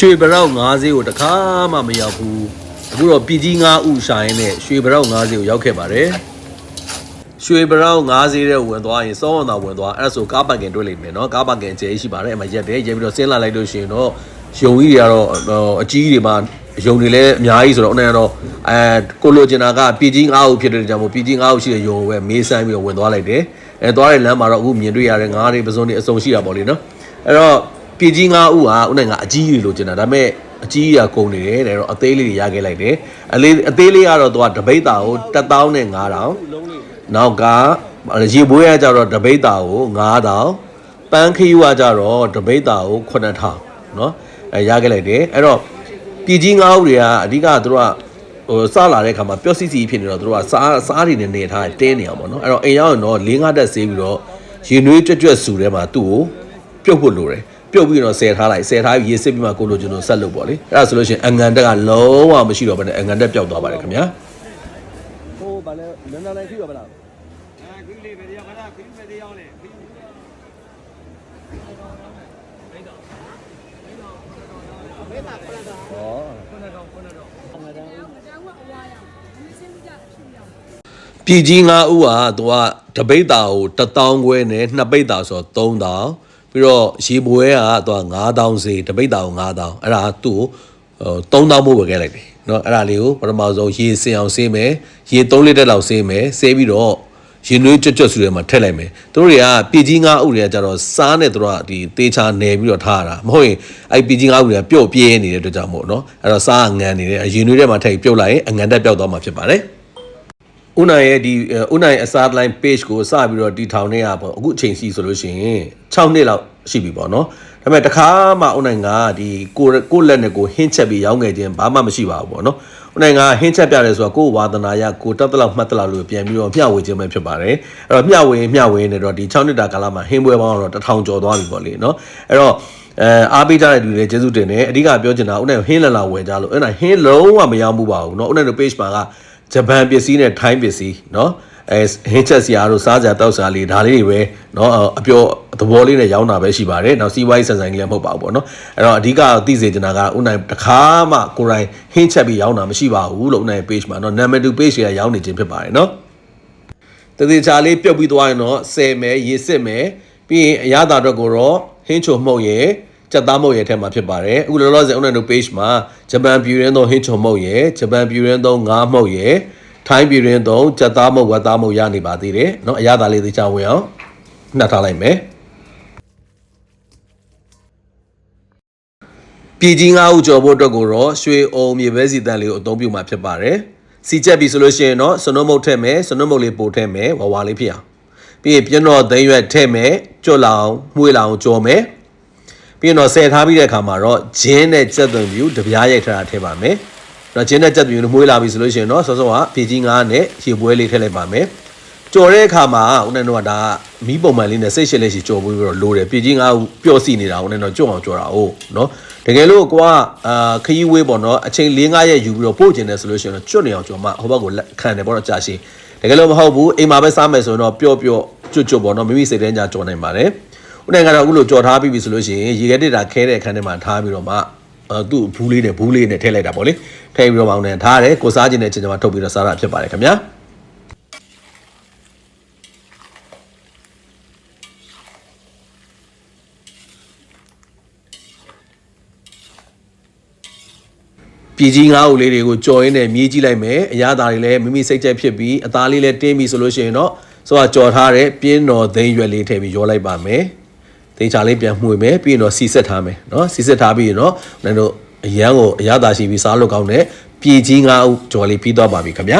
ရွှေဘရောက်9ဈေးကိုတခါမှမရောက်ဘူးအခုတော့ပြည်ကြီး9ဥရှာရင်းနဲ့ရွှေဘရောက်9ဈေးကိုရောက်ခဲ့ပါတယ်ရွှေဘရောက်9ဈေးတဲ့ဝင်သွားရင်စောဝန်သာဝင်သွားအဲ့ဒါဆိုကားပတ်ကင်တွေ့လိမ့်မယ်နော်ကားပတ်ကင်ကျဲရှိပါတယ်အဲ့မှာရက်တယ်ရက်ပြီးတော့ဆင်းလာလိုက်လို့ရှိရင်တော့ယုံကြီးတွေကတော့အကြီးတွေမှာယုံတွေလည်းအများကြီးဆိုတော့အဲ့တော့အဲကိုလိုချင်တာကပြည်ကြီး9ဥဖြစ်တဲ့ကြောင့်မို့ပြည်ကြီး9ဥရှိတဲ့ယုံကိုပဲမေးဆိုင်ပြီးတော့ဝင်သွားလိုက်တယ်အဲသွားတဲ့လမ်းမှာတော့အခုမြင်တွေ့ရတဲ့ငါးတွေပစုံတွေအစုံရှိတာပေါ့လေနော်အဲ့တော့ ပြည်ကြီး9ဦးဟာဦးနိုင်ကအကြီးကြီးလို့ကျင်တာဒါပေမဲ့အကြီးကြီးကကုန်နေတယ်တဲ့တော့အသေးလေးတွေရခဲ့လိုက်တယ်အလေးအသေးလေးကတော့သူကတပိတ်တာကို1000နဲ့9000နောက်ကရေဘွေးကကြတော့တပိတ်တာကို9000ပန်းခယူကကြတော့တပိတ်တာကို9000เนาะအဲရခဲ့လိုက်တယ်အဲ့တော့ပြည်ကြီး9ဦးတွေကအဓိကသူတို့ကဟိုစလာတဲ့ခါမှာပျော့စီစီဖြစ်နေတော့သူတို့ကစားစားတွေနဲ့နေထားတင်းနေအောင်ပေါ့နော်အဲ့တော့အိမ်ရောက်ရင်တော့၄၅တက်ဆေးပြီးတော့ရင်နွေးကြွက်ကြွက်ဆူထဲမှာသူ့ကိုပြုတ်ဖို့လိုတယ် ပြုတ်ပြီးတော့ဆယ်ထားလိုက်ဆယ်ထားပြီးရေစစ်ပြီးမှကိုလိုချင်လို့ဆက်လုပ်ပေါ့လေအဲ့ဒါဆိုလို့ရှိရင်အငံတက်ကလုံးဝမရှိတော့ဘဲနဲ့အငံတက်ပျောက်သွားပါတယ်ခင်ဗျာဟိုဗာလဲနန်းနာလိုက်ရှိရပါလားအဲခွေးလေးပဲတရားမလားခွေးပဲတရားလေခွေးဟောပြည်ကြီး9ဦးဟာသူကတပိတ်တာကို1000ခွဲနဲ့နှစ်ပိတ်တာဆိုတော့3000 ပြီးတော့ရေပွဲကသူက9000စေတပိတ်တာကို9000အဲ့ဒါသူ့ကို3000မို့ပဲခဲ့လိုက်တယ်เนาะအဲ့ဒါလေးကိုပထမဆုံးရေစင်အောင်ဆေးမယ်ရေ3လီတာလောက်ဆေးမယ်ဆေးပြီးတော့ရင်နွေးကြွတ်ကြွတ်ဆူထဲမှာထည့်လိုက်မယ်သူတို့တွေကပြည်ကြီး9ဦးတွေကကြတော့စားနဲ့သူတို့ကဒီတေချာနယ်ပြီးတော့ထားရတာမဟုတ်ရင်အဲ့ပြည်ကြီး9ဦးတွေကပြုတ်ပြဲနေတဲ့အတွက်ကြောင့်မို့เนาะအဲ့တော့စားကငန်နေတယ်ရင်နွေးထဲမှာထည့်ပြုတ်လိုက်ရင်အငန်တက်ပြောက်သွားမှာဖြစ်ပါတယ် ဦးနိုင်ရဲ့ဒီအဲဦးနိုင်အစားလိုင်း page ကိုစပြီးတော့တီထောင်နေရပေါ့အခုအချိန်စီဆိုလို့ရှိရင်6နှစ်လောက်ရှိပြီပေါ့နော်ဒါပေမဲ့တခါမှဦးနိုင်ကဒီကိုကိုလက်နဲ့ကိုဟင်းချက်ပြီးရောင်းငယ်ခြင်းဘာမှမရှိပါဘူးပေါ့နော်ဦးနိုင်ကဟင်းချက်ပြတယ်ဆိုတော့ကိုဝါသနာရကိုတက်တလောက်မှတ်တလောက်လို့ပြန်ပြီးတော့မျှဝေခြင်းပဲဖြစ်ပါတယ်အဲ့တော့မျှဝေမျှဝေနေတော့ဒီ6နှစ်တာကာလမှာဟင်းပွဲပေါင်းတော့တစ်ထောင်ကျော်သွားပြီပေါ့လေနော်အဲ့တော့အဲအားပေးကြတဲ့လူတွေကျေးဇူးတင်တယ်အဓိကပြောချင်တာဦးနိုင်ဟင်းလာလာဝယ်ကြလို့အဲ့ဒါဟင်းလုံးဝမရောင်းဘူးပါဘူးเนาะဦးနိုင်တို့ page မှာက ဂျပန်ပစ္စည်းနဲ့ထိုင်းပစ္စည်းเนาะအဲဟင်းချက်စရာတို့စားစရာတောက်စရာလေးဒါလေးတွေပဲเนาะအပျော်သဘောလေးနဲ့ရောင်းတာပဲရှိပါတယ်။နောက်စီးပွားရေးဆန်ဆိုင်ကြီးလည်းမဟုတ်ပါဘူးပေါ့နော်။အဲ့တော့အဓိကသိစေချင်တာကဥနိုင်တစ်ခါမှကိုယ်တိုင်ဟင်းချက်ပြီးရောင်းတာမရှိပါဘူးလို့ဥနိုင် page မှာเนาะ number 2 page တွေကရောင်းနေခြင်းဖြစ်ပါတယ်เนาะတတိချာလေးပြုတ်ပြီးသွားရင်တော့ဆယ်မယ်ရေစစ်မယ်ပြီးရင်အရသာအတွက်ကိုတော့ဟင်းချိုမှုတ်ရဲ့ ကြက်သားမုတ်ရဲ့ထဲမှာဖြစ်ပါတယ်အခုလောလောဆယ် online page မှာဂျပန်ပြည်ရင်းသုံးဟင်းချုံမုတ်ရဲ့ဂျပန်ပြည်ရင်းသုံးငါးမုတ်ရဲ့ထိုင်းပြည်ရင်းသုံးကြက်သားမုတ်ဝက်သားမုတ်ရနေပါသေးတယ်เนาะအရသာလေးသိချဝင်အောင်နှက်ထားလိုက်မယ်ပြည်ကြီးငါးဦးကျော်ဖို့အတွက်ကိုတော့ရွှေအုံမြေပဲစီတန်လေးကိုအသုံးပြုမှာဖြစ်ပါတယ်စီချက်ပြီဆိုလို့ရှိရင်တော့စနုံမုတ်ထည့်မယ်စနုံမုတ်လေးပို့ထည့်မယ်ဝါဝါလေးဖြစ်အောင်ပြီးရင်ပြင်းတော့သိမ်းရွက်ထည့်မယ်ကြွတ်လောင်မှုေးလောင်ကြော်မယ် ပြီးရင်တော့ဆယ်ထားပြီးတဲ့အခါမှာတော့ဂျင်းနဲ့ကြက်သွန်ပြူတပြားရိုက်ထားတာထည့်ပါမယ်။တော့ဂျင်းနဲ့ကြက်သွန်ပြူမှုေးလာပြီဆိုလို့ရှိရင်တော့စောစောကဖြည့်ကြီးငါးနဲ့ရေပွဲလေးထည့်လိုက်ပါမယ်။ကြော်တဲ့အခါမှာဦးနဲ့တော့ကဒါမီးပုံမှန်လေးနဲ့စိတ်ရှစ်လေးရှိကြော်ပြီးတော့လိုတယ်ဖြည့်ကြီးငါးပျော့စီနေတာဦးနဲ့တော့ကြော်အောင်ကြော်တာဟုတ်နော်။တကယ်လို့ကိုကအာခရီးဝေးပေါ့နော်အချိန်၄၅ရက်ယူပြီးတော့ပို့ကျင်တယ်ဆိုလို့ရှိရင်တော့ကျွတ်နေအောင်ကြော်မှဟိုဘက်ကိုခံတယ်ပေါ့တော့ကြာရှည်တကယ်လို့မဟုတ်ဘူးအိမ်မှာပဲစားမယ်ဆိုရင်တော့ပျော့ပျော့ကျွတ်ကျွတ်ပေါ့နော်မိမိစိတ်ထဲညာကြော်နိုင်ပါတယ်။ ဦးနိုင်ကတော့အခုလိုကြော်ထားပြီးပြီဆိုလို့ရှိရင်ရေခဲတစ်တာခဲတဲ့အခန်းထဲမှာထားပြီးတော့မှအဲသူ့ဘူးလေးနဲ့ဘူးလေးနဲ့ထည့်လိုက်တာပေါ့လေထည့်ပြီးတော့မှအောင်နဲ့ထားရတယ်ကိုစားခြင်းနဲ့ချင်းချင်းမှထုတ်ပြီးတော့စားတာဖြစ်ပါတယ်ခင်ဗျာပြည်ကြီးငါးအုပ်လေးတွေကိုကြော်ရင်းနဲ့မြည်ကြည့်လိုက်မယ်အရသာတွေလည်းမိမိစိတ်ကြိုက်ဖြစ်ပြီးအသားလေးလည်းတင်းပြီဆိုလို့ရှိရင်တော့ဆိုတော့ကြော်ထားတဲ့ပြင်းတော်သိန်းရွက်လေးထည့်ပြီးရောလိုက်ပါမယ် သိန်းချာလေးပြန်မှုမယ်ပြီးရင်တော့စီဆက်ထားမယ်เนาะစီဆက်ထားပြီးရင်တော့ကျွန်တော်တို့အရန်ကိုအရသာရှိပြီးစားလို့ကောင်းတဲ့ပြည်ကြီးငါးအုပ်ကြော်လေးပြီးတော့ပါပြီခင်ဗျာ